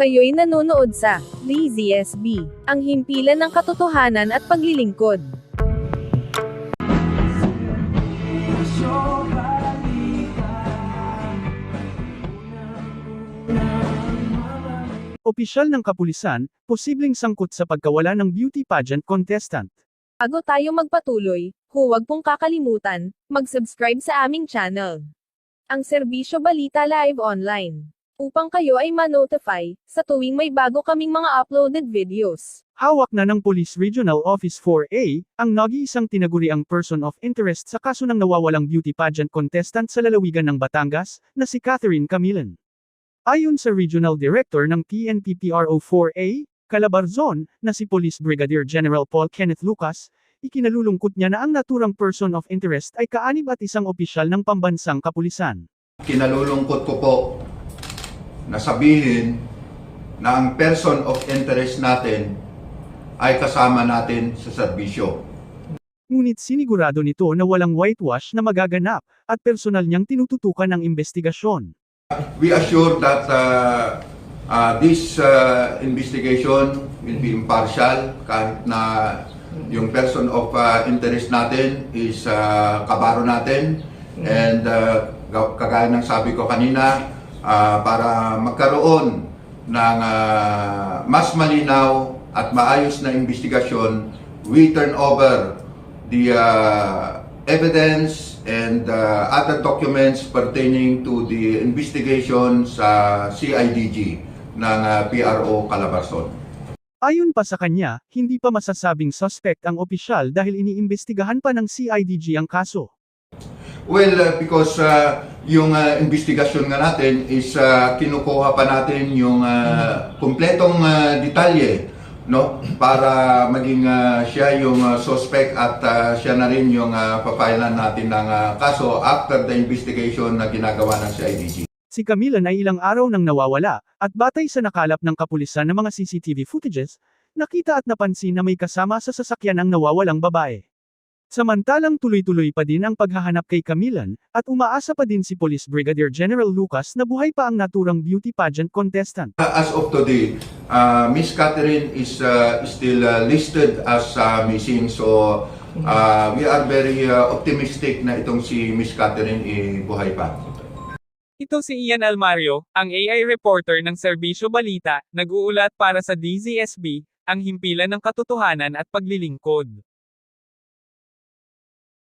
Kayo'y nanonood sa Lazy SB, ang himpilan ng katotohanan at paglilingkod. Opisyal ng kapulisan, posibleng sangkot sa pagkawala ng beauty pageant contestant. Bago tayo magpatuloy, huwag pong kakalimutan, mag-subscribe sa aming channel. Ang Serbisyo Balita Live Online. Upang kayo ay ma-notify, sa tuwing may bago kaming mga uploaded videos. Hawak na ng Police Regional Office 4A, ang nag-iisang tinaguriang person of interest sa kaso ng nawawalang beauty pageant contestant sa lalawigan ng Batangas, na si Catherine Camilan. Ayon sa Regional Director ng PNPPRO 4A, Calabarzon, na si Police Brigadier General Paul Kenneth Lucas, ikinalulungkot niya na ang naturang person of interest ay kaanib at isang opisyal ng pambansang kapulisan. Kinalulungkot ko po sabihin na ang person of interest natin ay kasama natin sa serbisyo. Ngunit sinigurado nito na walang whitewash na magaganap, at personal niyang tinututukan ang investigasyon. We assure that uh, uh, this uh, investigation will be impartial kahit na yung person of uh, interest natin is uh, kabaro natin and uh, ga- kagaya ng sabi ko kanina uh, para magkaroon ng uh, mas malinaw at maayos na investigasyon we turn over the uh, evidence and uh, other documents pertaining to the investigation sa CIDG ng uh, PRO Calabarzon. Ayon pa sa kanya, hindi pa masasabing suspect ang opisyal dahil iniimbestigahan pa ng CIDG ang kaso. Well, uh, because uh, yung uh, investigasyon nga natin is uh, kinukuha pa natin yung uh, kumpletong uh, detalye no para maging uh, siya yung uh, suspect at uh, siya na rin yung uh, papailan natin ng uh, kaso after the investigation na ginagawa ng CIDG. Si Camilan ay ilang araw nang nawawala, at batay sa nakalap ng kapulisan ng mga CCTV footages, nakita at napansin na may kasama sa sasakyan ang nawawalang babae. Samantalang tuloy-tuloy pa din ang paghahanap kay Camilan, at umaasa pa din si Police Brigadier General Lucas na buhay pa ang naturang beauty pageant contestant. Uh, As of today, uh, Miss Catherine is uh, still uh, listed as uh, missing. So, uh, we are very uh, optimistic na itong si Miss Catherine eh, buhay pa. Ito si Ian Almario, ang AI reporter ng Serbisyo Balita, nag-uulat para sa DZSB, ang himpilan ng katotohanan at paglilingkod.